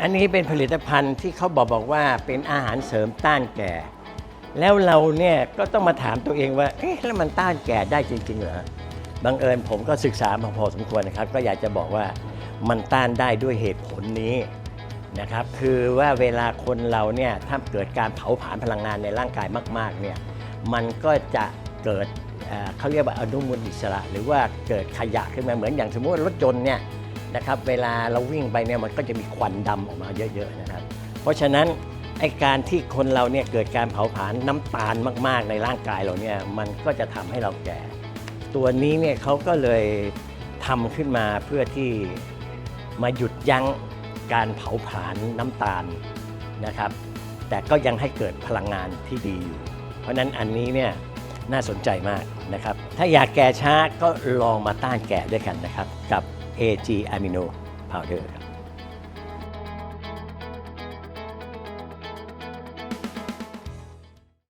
อันนี้เป็นผลิตภัณฑ์ที่เขาบอกบอกว่าเป็นอาหารเสริมต้านแก่ แล้วเราเนี่ยก็ต้องมาถามตัวเองว่า เอ๊ะแล้วมันต้านแก่ได้จริง ๆ เหรอ บังเอิญผมก็ศึกษามาพอสมควรนะครับ ก็อยากจะบอกว่ามันต้านได้ด้วยเหตุผลนี้นะครับ คือว่าเวลาคนเราเนี่ยถ้าเกิดการเผาผลาญพลังงานในร่างกายมาก ๆ เนี่ย มันก็จะเกิดเขาเรียกว่าอนุมูลอิสระ หรือว่าเกิดขยะขึ้นมาเหมือนอย่างสมมติรถยนต์เนี่ย นะครับ เวลาเราวิ่งไปเนี่ยมันก็จะมีควันดำออกมาเยอะๆนะครับ เพราะฉะนั้นไอการที่คนเราเนี่ยเกิดการเผาผลาญน้ำตาลมากๆ ในร่างกายเราเนี่ยมันก็จะทำให้เราแก่ ตัวนี้เนี่ยเขาก็เลยทำขึ้นมาเพื่อที่มาหยุดยั้งการเผาผลาญน้ำตาลนะครับ แต่ก็ยังให้เกิดพลังงานที่ดีอยู่ เพราะฉะนั้นอันนี้เนี่ยน่าสนใจมากนะครับ ถ้าอยากแก่ช้าก็ลองมาต้านแก่ด้วยกันนะครับกับ AG Amino Powder ครับ